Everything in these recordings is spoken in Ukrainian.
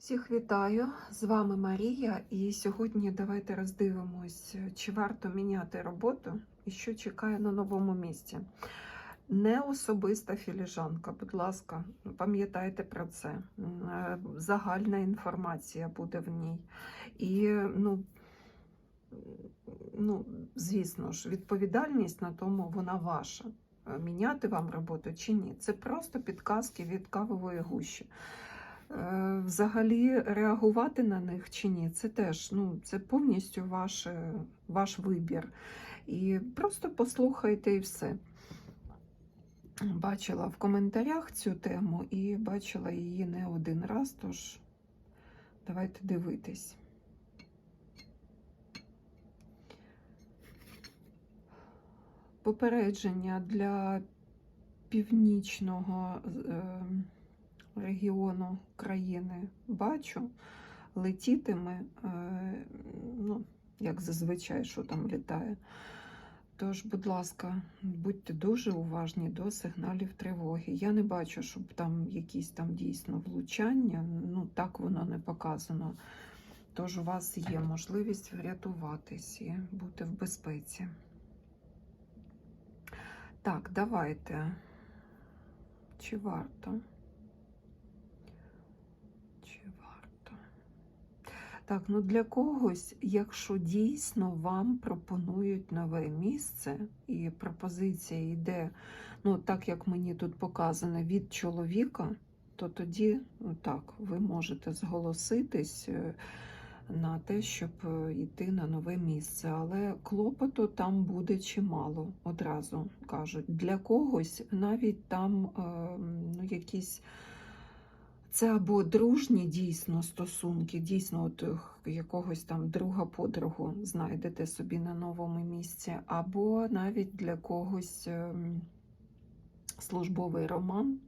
Всіх вітаю! З вами Марія, і сьогодні давайте роздивимось, чи варто міняти роботу і що чекає на новому місці. Не особиста філіжанка, будь ласка, пам'ятайте про це. Е, Загальна інформація буде в ній. І, ну, ну, звісно ж, відповідальність на тому вона ваша. Е, Міняти вам роботу чи ні. Це просто підказки від кавової гущі. Е, Взагалі реагувати на них чи ні, це теж ну, це повністю ваш, ваш вибір. І просто послухайте і все. Бачила в коментарях цю тему і бачила її не один раз, тож давайте дивитись. Попередження для північного е, регіону країни бачу, летітиме, е, ну, як зазвичай, що там літає. Тож, будь ласка, будьте дуже уважні до сигналів тривоги. Я не бачу, щоб там якісь там дійсно влучання, ну так воно не показано. Тож у вас є можливість врятуватись і бути в безпеці. Так, давайте. Чи варто? Чи варто? Так, ну для когось, якщо дійсно вам пропонують нове місце, і пропозиція йде, ну так як мені тут показано, від чоловіка, то тоді ну, так, ви можете зголоситись е, на те, щоб е, йти на нове місце. Але клопоту там буде чимало, одразу кажуть. Для когось навіть там е, ну, якісь. Це або дружні дійсно стосунки, дійсно, от е, якогось там друга подругу знайдете собі на новому місці, або навіть для когось ем, службовий роман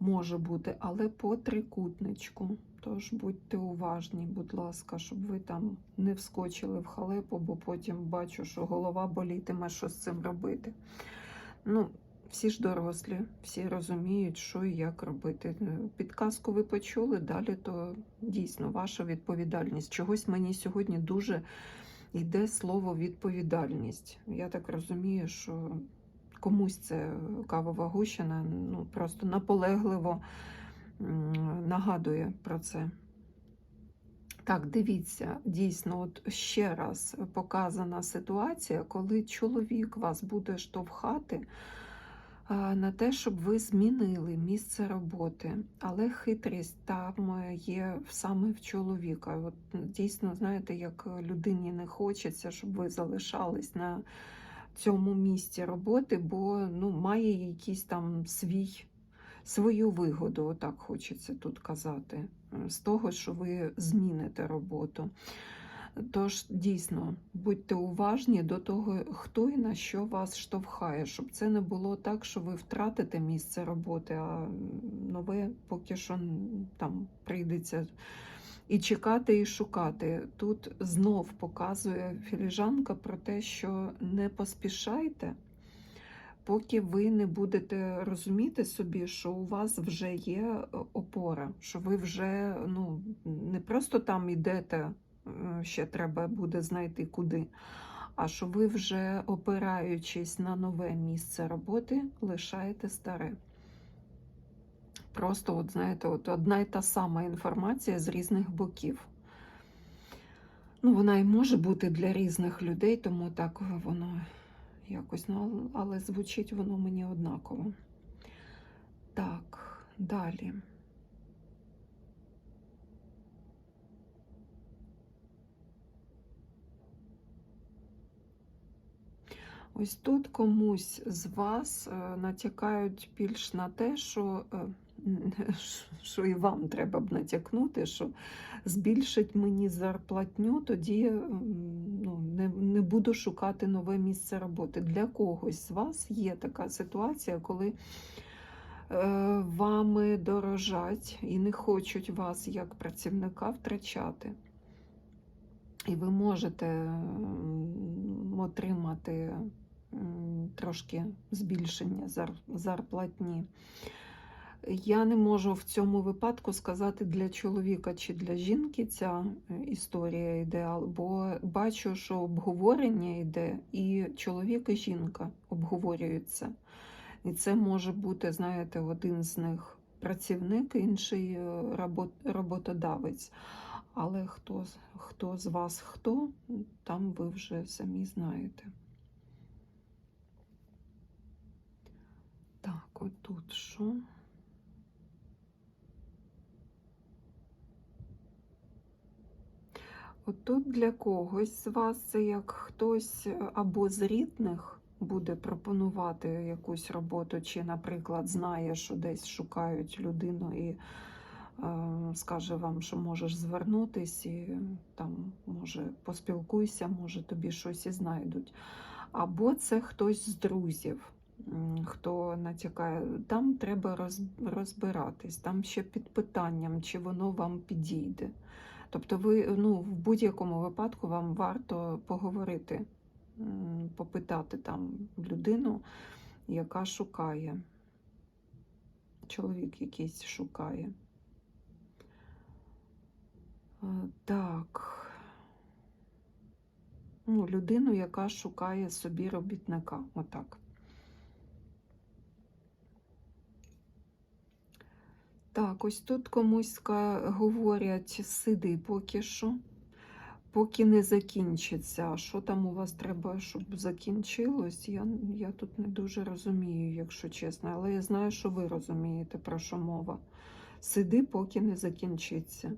може бути, але по трикутничку. Тож будьте уважні, будь ласка, щоб ви там не вскочили в халепу, бо потім бачу, що голова болітиме, що з цим робити. Ну, всі ж дорослі, всі розуміють, що і як робити. Е, Підказку ви почули, далі то дійсно ваша відповідальність. Чогось мені сьогодні дуже йде слово відповідальність. Я так розумію, що комусь це кавова гущина ну, просто наполегливо нагадує про це. Так, дивіться, дійсно, от ще раз показана ситуація, коли чоловік вас буде штовхати на те, щоб ви змінили місце роботи. Але хитрість там е, є саме в чоловіка. От Дійсно, знаєте, як людині не хочеться, щоб ви залишались на цьому місці роботи, бо ну, має якийсь там свій. Свою вигоду, отак хочеться тут казати, з того, що ви зміните роботу. Тож, дійсно, будьте уважні до того, хто і на що вас штовхає, щоб це не було так, що ви втратите місце роботи, а нове поки що там прийдеться і чекати, і шукати. Тут знов показує філіжанка про те, що не поспішайте. Поки ви не будете розуміти собі, що у вас вже є опора, що ви вже ну, не просто там йдете, ще треба буде знайти куди, а що ви вже опираючись на нове місце роботи, лишаєте старе. Просто, от знаєте, от одна і та сама інформація з різних боків. Ну, Вона і може бути для різних людей, тому так воно якось, ну, але звучить воно мені однаково. Так, далі. Ось тут комусь з вас е, натякають більш на те, що е, що і вам треба б натякнути, що збільшить мені зарплатню, тоді ну, не, не буду шукати нове місце роботи. Для когось з вас є така ситуація, коли е, вами дорожать і не хочуть вас як працівника втрачати. І ви можете отримати трошки збільшення зарплатні. Я не можу в цьому випадку сказати для чоловіка чи для жінки ця е, історія йде, бо бачу, що обговорення йде, і чоловік, і жінка обговорюються. І це може бути, знаєте, один з них працівник, інший е, робот- роботодавець. Але хто, хто з вас хто, там ви вже самі знаєте. Так, отут що? Отут для когось з вас це як хтось е, або з рідних буде пропонувати якусь роботу, чи, наприклад, знає, що десь шукають людину і скаже вам, що можеш звернутись, і там, може, поспілкуйся, може тобі щось і знайдуть. Або це хтось з друзів, хто натякає, там треба розбиратись, там ще під питанням, чи воно вам підійде. Тобто, ви ну, в будь-якому випадку вам варто поговорити, попитати там людину, яка шукає, чоловік якийсь шукає. Е, Так. Ну, людину, яка шукає собі робітника. Отак. Так, ось тут комусь говорять, сиди поки що, поки не закінчиться. Що там у вас треба, щоб закінчилось? Я, я тут не дуже розумію, якщо чесно, але я знаю, що ви розумієте, про що мова. Сиди, поки не закінчиться.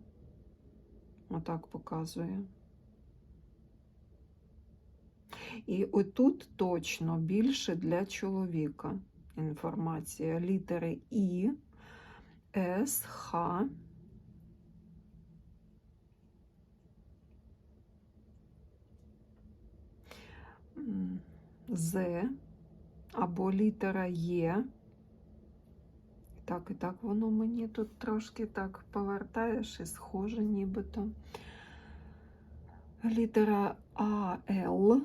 Отак показує. І отут точно більше для чоловіка інформація. Літери І, С, Х. З або літера Є. Так, і так воно мені тут трошки так повертаєш і схоже нібито. Літера А, Л.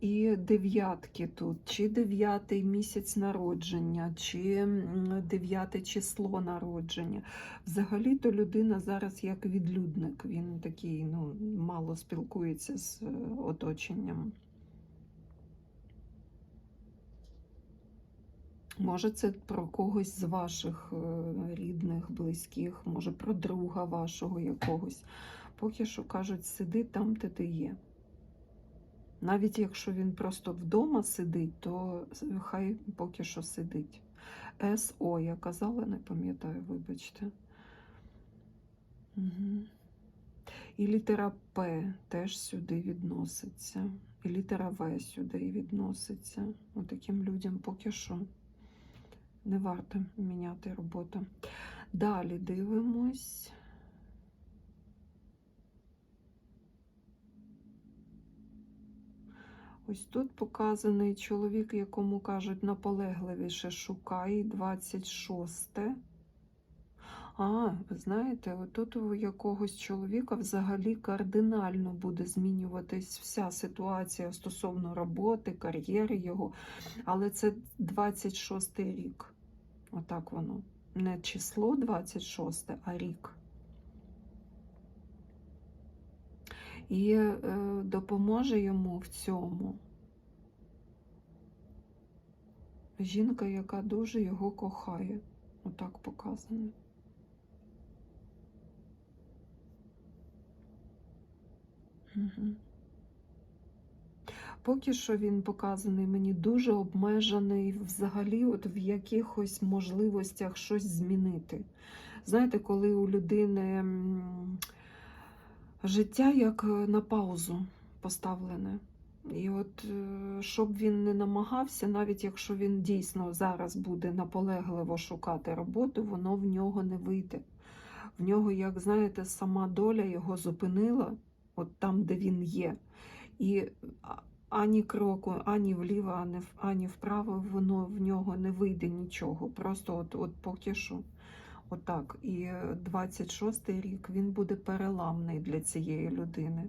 І дев'ятки тут, чи дев'ятий місяць народження, чи дев'яте число народження. Взагалі-то людина зараз як відлюдник. Він такий, ну, мало спілкується з е, оточенням. Може, це про когось з ваших е, рідних, близьких, може про друга вашого якогось. Поки що кажуть, сиди там, де ти є. Навіть якщо він просто вдома сидить, то хай поки що сидить. СО, я казала, не пам'ятаю, вибачте. Угу. І літера П теж сюди відноситься. І літера В сюди відноситься. Отаким людям поки що не варто міняти роботу. Далі дивимось. Ось тут показаний чоловік, якому кажуть наполегливіше шукай 26. А, ви знаєте, отут у якогось чоловіка взагалі кардинально буде змінюватись вся ситуація стосовно роботи, кар'єри його. Але це 26-й рік. Отак воно. Не число 26, а рік. І е, допоможе йому в цьому жінка, яка дуже його кохає. Отак показано. Поки що він показаний мені дуже обмежений взагалі от в якихось можливостях щось змінити. Знаєте, коли у людини життя як е, на паузу поставлене. І от е, щоб він не намагався, навіть якщо він дійсно зараз буде наполегливо шукати роботу, воно в нього не вийде. В нього, як знаєте, сама доля його зупинила, от там, де він є. І ані кроку, ані вліво, ані, вправо, воно в нього не вийде нічого. Просто от, от поки що. Отак. І 26-й рік він буде переламний для цієї людини.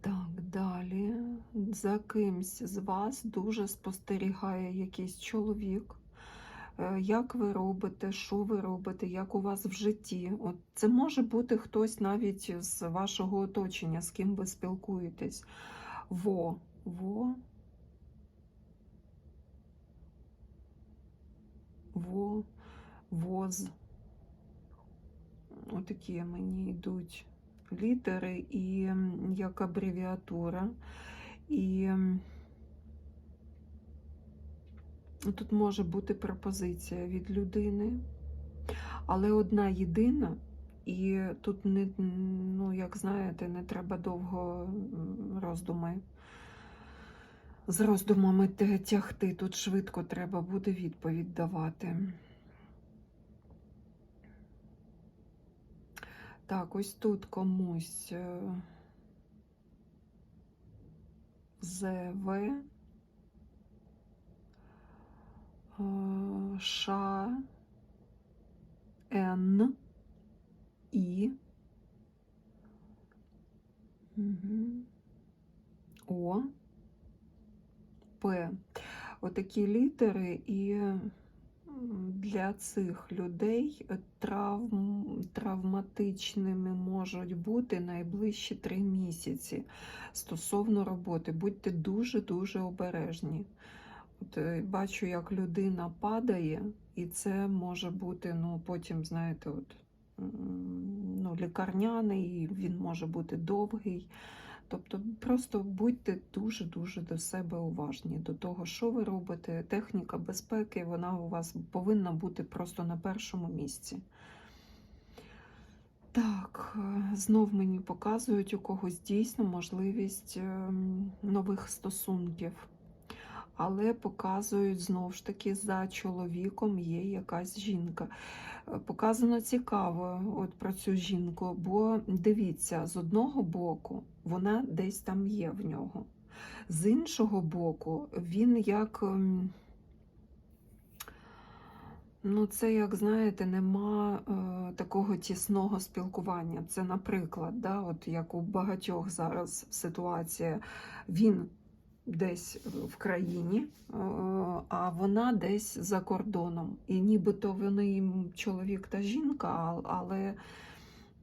Так. Далі за кимсь з вас дуже спостерігає якийсь чоловік. Е, Як ви робите, що ви робите, як у вас в житті. От це може бути хтось навіть з вашого оточення, з ким ви спілкуєтесь. Во, во. Во, воз. Отакі мені йдуть літери і як абревіатура. І тут може бути пропозиція від людини, але одна єдина, і тут не, ну, як знаєте, не треба довго роздуми. З роздумами тягти. Тут швидко треба буде відповідь давати. Так, ось тут комусь е, ЗВ, е, Ш, Н, І. О, П. Отакі літери, і для цих людей травм, травматичними можуть бути найближчі три місяці стосовно роботи. Будьте дуже-дуже обережні. От, е, бачу, як людина падає, і це може бути, ну, потім, знаєте, от, ну, лікарняний, він може бути довгий. Тобто просто будьте дуже-дуже до себе уважні, до того, що ви робите. Техніка безпеки, вона у вас повинна бути просто на першому місці. Так, е, знов мені показують у когось дійсно можливість ем, нових стосунків. Але показують знов ж таки, за чоловіком є якась жінка. Е, Показано цікаво от про цю жінку, бо дивіться, з одного боку вона десь там є в нього. З іншого боку, він як. ем, Ну, це, як знаєте, нема е, такого тісного спілкування. Це, наприклад, да, от як у багатьох зараз ситуація, він десь в країні, е, а вона десь за кордоном. І нібито вони чоловік та жінка, але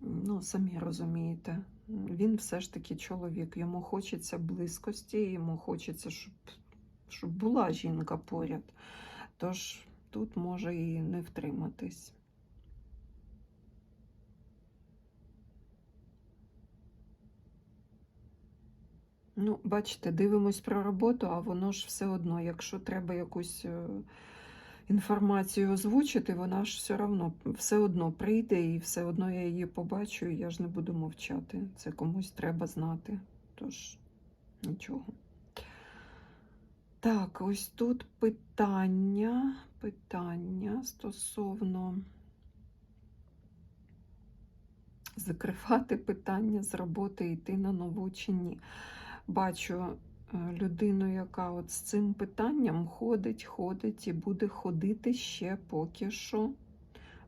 ну, самі розумієте, він все ж таки чоловік. Йому хочеться близькості, йому хочеться, щоб, щоб була жінка поряд. Тож тут може і не втриматись. Ну, бачите, дивимось про роботу, а воно ж все одно, якщо треба якусь е, інформацію озвучити, вона ж все одно, все одно прийде і все одно я її побачу, і я ж не буду мовчати. Це комусь треба знати. Тож нічого. Так, ось тут питання, питання стосовно закривати питання з роботи, йти на нову чи ні. Бачу е, людину, яка от з цим питанням ходить, ходить і буде ходити ще поки що.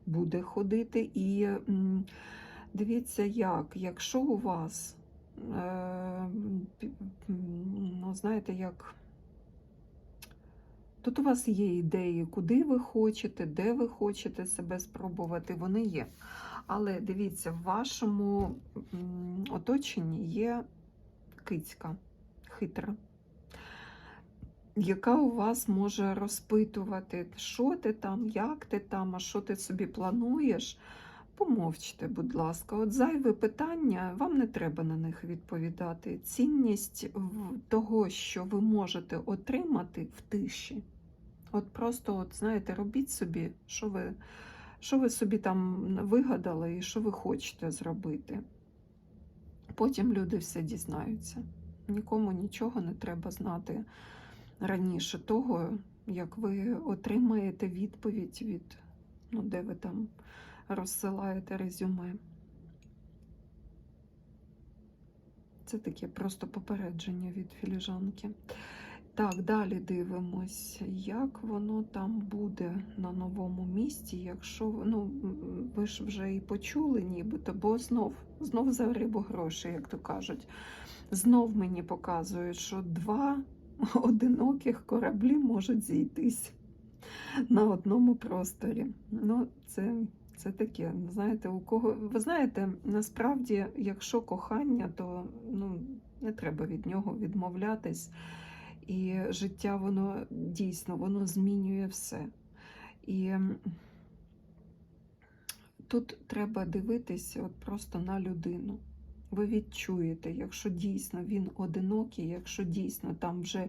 Буде ходити. І дивіться, як, якщо у вас, е, ну, знаєте, як. Тут у вас є ідеї, куди ви хочете, де ви хочете себе спробувати, вони є. Але дивіться, в вашому оточенні є кицька хитра, яка у вас може розпитувати, що ти там, як ти там, а що ти собі плануєш. Помовчте, будь ласка, от зайве питання, вам не треба на них відповідати. Цінність того, що ви можете отримати в тиші. От просто, от, знаєте, робіть собі, що ви, що ви собі там вигадали і що ви хочете зробити. Потім люди все дізнаються. Нікому нічого не треба знати раніше того, як ви отримаєте відповідь від, ну, де ви там розсилаєте резюме. Це таке просто попередження від філіжанки. Так, далі дивимось, як воно там буде на новому місці, якщо ну, ви ж вже і почули, нібито, бо знов, знов за рибу гроші, як то кажуть. Знов мені показують, що два одиноких кораблі можуть зійтись на одному просторі. Ну, це, це таке. Знаєте, у кого. Ви знаєте, насправді, якщо кохання, то ну, не треба від нього відмовлятись. І життя, воно дійсно воно змінює все. І тут треба дивитися от просто на людину. Ви відчуєте, якщо дійсно він одинокий, якщо дійсно там вже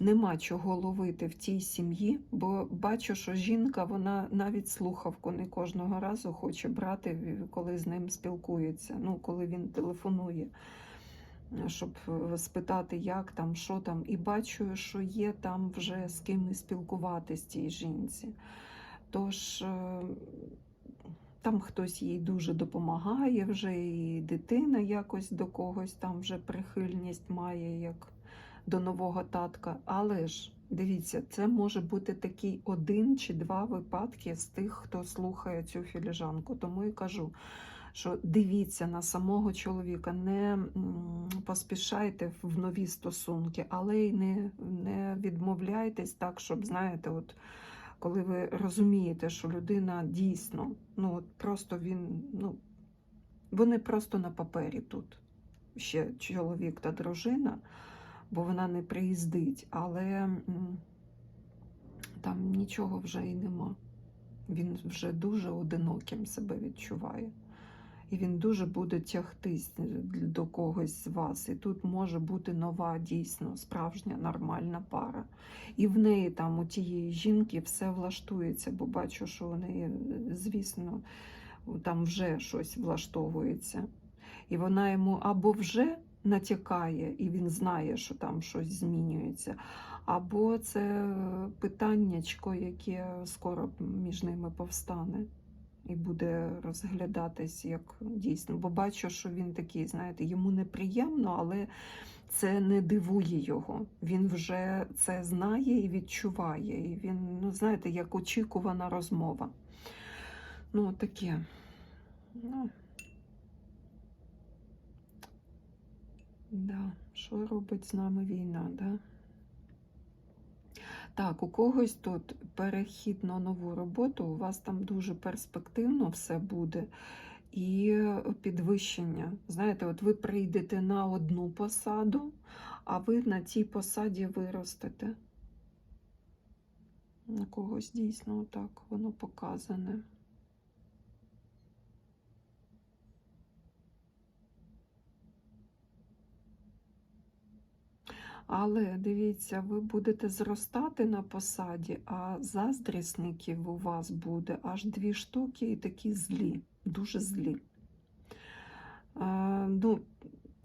нема чого ловити в тій сім'ї, бо бачу, що жінка вона навіть слухавку не кожного разу хоче брати, коли з ним спілкується, ну коли він телефонує щоб е, спитати, як там, що там, і бачу, що є там вже з ким і спілкуватись цій жінці. Тож е, там хтось їй дуже допомагає, вже і дитина якось до когось там вже прихильність має, як до нового татка. Але ж дивіться, це може бути такий один чи два випадки з тих, хто слухає цю філіжанку. Тому і кажу що дивіться на самого чоловіка, не поспішайте в нові стосунки, але й не, не відмовляйтесь так, щоб, знаєте, от коли ви розумієте, що людина дійсно, ну от просто він, ну, вони просто на папері тут. Ще чоловік та дружина, бо вона не приїздить, але там нічого вже і нема. Він вже дуже одиноким себе відчуває і він дуже буде тягтись до когось з вас. І тут може бути нова, дійсно, справжня нормальна пара. І в неї там у тієї жінки все влаштується, бо бачу, що у неї, звісно, там вже щось влаштовується. І вона йому або вже натякає, і він знає, що там щось змінюється. Або це питаннячко, яке скоро між ними повстане і буде розглядатись як дійсно. Бо бачу, що він такий, знаєте, йому неприємно, але це не дивує його. Він вже це знає і відчуває. І він, ну, знаєте, як очікувана розмова. Ну, таке. Ну, да. Що робить з нами війна? Да? Так, у когось тут перехід на нову роботу, у вас там дуже перспективно все буде. І підвищення. Знаєте, от ви прийдете на одну посаду, а ви на цій посаді виростете. На когось дійсно так воно показане. Але дивіться, ви будете зростати на посаді, а заздрісників у вас буде аж дві штуки і такі злі, дуже злі. А, ну,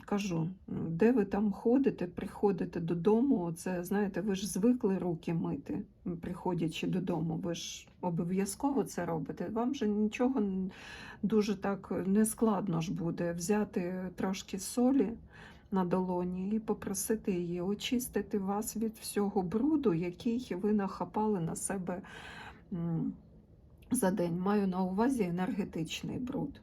Кажу, де ви там ходите, приходите додому, це, знаєте, ви ж звикли руки мити, приходячи додому, ви ж обов'язково це робите. Вам же нічого дуже так не складно ж буде взяти трошки солі на долоні і попросити її очистити вас від всього бруду, який ви нахапали на себе за день. Маю на увазі енергетичний бруд.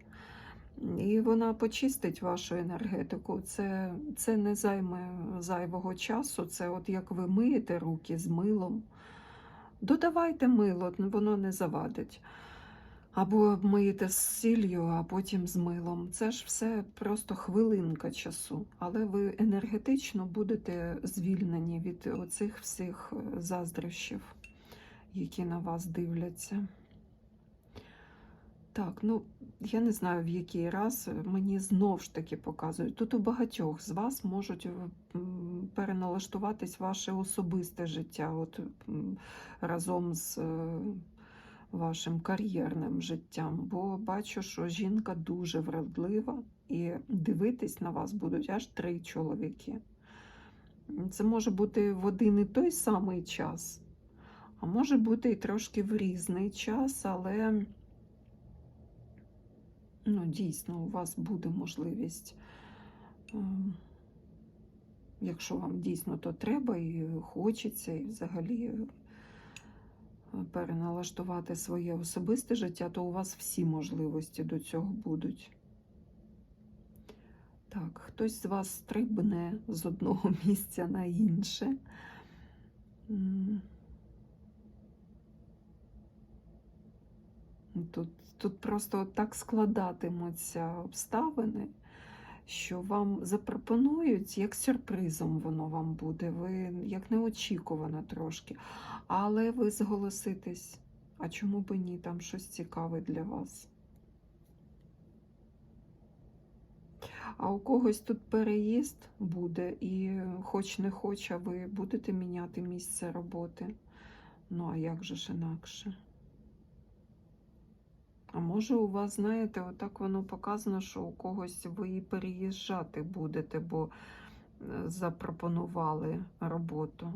І вона почистить вашу енергетику. Це це не займе зайвого часу. Це от як ви миєте руки з милом. Додавайте мило, воно не завадить. Або миєте з сіллю, а потім з милом. Це ж все просто хвилинка часу, але ви енергетично будете звільнені від оцих всіх е, заздрощів, які на вас дивляться. Так, ну я не знаю, в який раз мені знов ж таки показують. Тут у багатьох з вас можуть е, переналаштуватись ваше особисте життя от разом з. Е, вашим кар'єрним життям, бо бачу, що жінка дуже вродлива, і дивитись на вас будуть аж три чоловіки. Це може бути в один і той самий час, а може бути і трошки в різний час, але ну, дійсно у вас буде можливість ем, якщо вам дійсно то треба і хочеться, і взагалі е, переналаштувати своє особисте життя, то у вас всі можливості до цього будуть. Так, хтось з вас стрибне з одного місця на інше. Тут, тут просто так складатимуться обставини, що вам запропонують, як сюрпризом воно вам буде, ви як неочікувано трошки. Але ви зголоситесь. А чому б ні? Там щось цікаве для вас. А у когось тут переїзд буде, і хоч не хоч, а ви будете міняти місце роботи. Ну, а як же ж інакше? А може, у вас, знаєте, отак воно показано, що у когось ви переїжджати будете, бо е, запропонували роботу.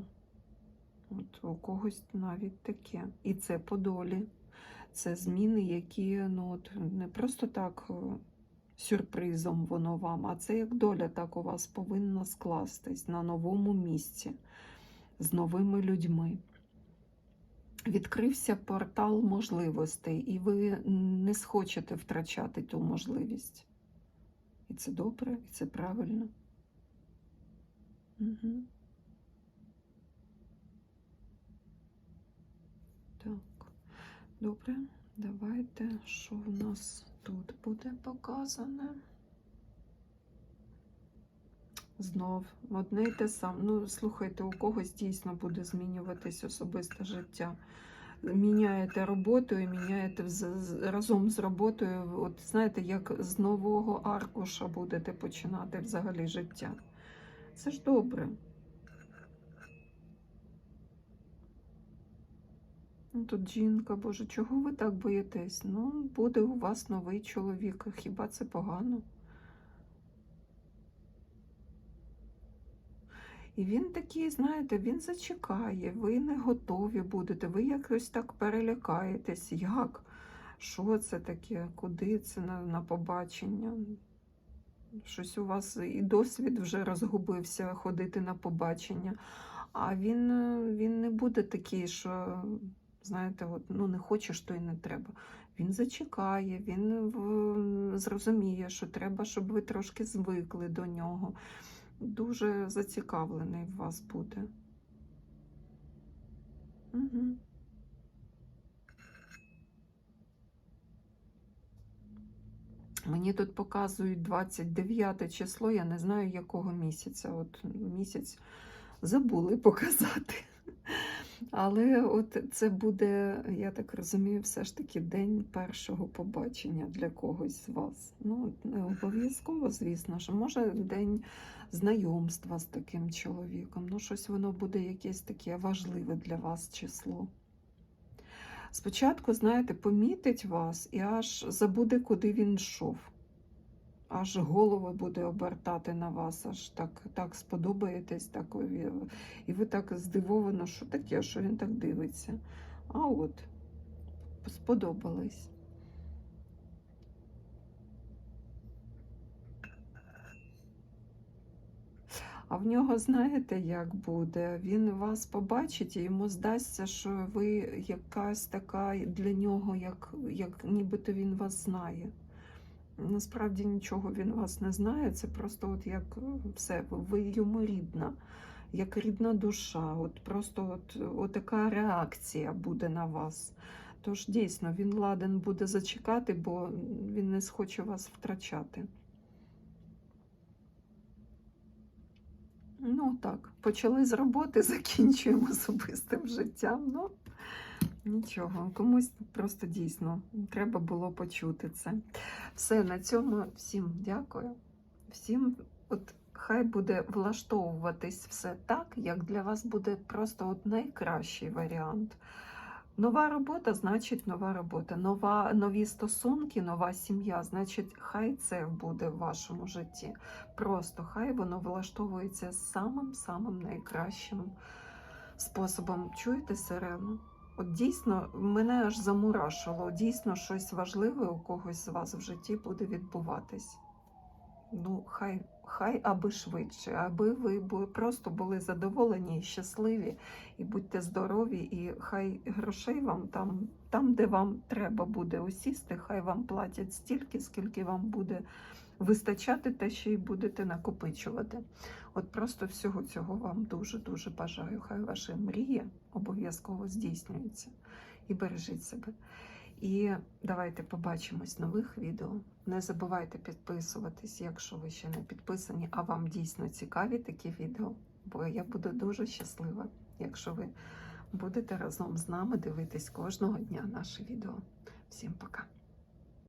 От у когось навіть таке. І це по долі. Це зміни, які ну, от, не просто так е, сюрпризом воно вам, а це як доля так у вас повинна скластись на новому місці з новими людьми. Відкрився портал можливостей, і ви не схочете втрачати ту можливість. І це добре, і це правильно. Угу. Так, добре, давайте, що в нас тут буде показане. Знов одне й те саме. Ну, слухайте, у когось дійсно буде змінюватись особисте життя. Міняєте роботу і міняєте разом з роботою. От знаєте, як з нового аркуша будете починати взагалі життя. Це ж добре. Ну, Тут жінка, боже, чого ви так боїтесь? Ну, буде у вас новий чоловік. Хіба це погано? І він такий, знаєте, він зачекає, ви не готові будете, ви якось так перелякаєтесь. Як? Що це таке? Куди це на, на побачення? Щось у вас і досвід вже розгубився ходити на побачення. А він, він не буде такий, що, знаєте, от, ну не хочеш, то й не треба. Він зачекає, він зрозуміє, що треба, щоб ви трошки звикли до нього дуже зацікавлений в вас буде. Угу. Мені тут показують 29 число, я не знаю якого місяця. От місяць забули показати. Але от це буде, я так розумію, все ж таки день першого побачення для когось з вас. Ну, не обов'язково, звісно ж, може день знайомства з таким чоловіком. Ну, щось воно буде якесь таке важливе для вас число. Спочатку, знаєте, помітить вас і аж забуде, куди він йшов. Аж голову буде обертати на вас, аж так, так сподобаєтесь, так, і ви так здивовано, що таке, що він так дивиться. А от, сподобались. А в нього, знаєте, як буде? Він вас побачить і йому здасться, що ви якась така для нього, як, як нібито він вас знає. Насправді нічого він вас не знає, це просто от як е, все, ви йому рідна, як рідна душа. От просто от, от така реакція буде на вас. Тож дійсно він ладен буде зачекати, бо він не схоче вас втрачати. Ну так, почали з роботи, закінчуємо особистим життям. Ну, нічого, комусь просто дійсно треба було почути це. Все, на цьому всім дякую. Всім, от хай буде влаштовуватись все так, як для вас буде просто от найкращий варіант. Нова робота значить нова робота. Нова, нові стосунки, нова сім'я, значить, хай це буде в вашому житті. Просто хай воно влаштовується самим-самим найкращим способом. Чуєте сирену? От дійсно мене аж замурашило. Дійсно, щось важливе у когось з вас в житті буде відбуватись. Ну, хай хай аби швидше, аби ви просто були задоволені і щасливі, і будьте здорові, і хай грошей вам там, там, де вам треба буде усісти, хай вам платять стільки, скільки вам буде вистачати, те, що й будете накопичувати. От просто всього цього вам дуже-дуже бажаю. Хай ваші мрії обов'язково здійснюються. І бережіть себе. І давайте побачимось нових відео. Не забувайте підписуватись, якщо ви ще не підписані, а вам дійсно цікаві такі відео. Бо я буду дуже щаслива, якщо ви будете разом з нами дивитись кожного дня наше відео. Всім пока!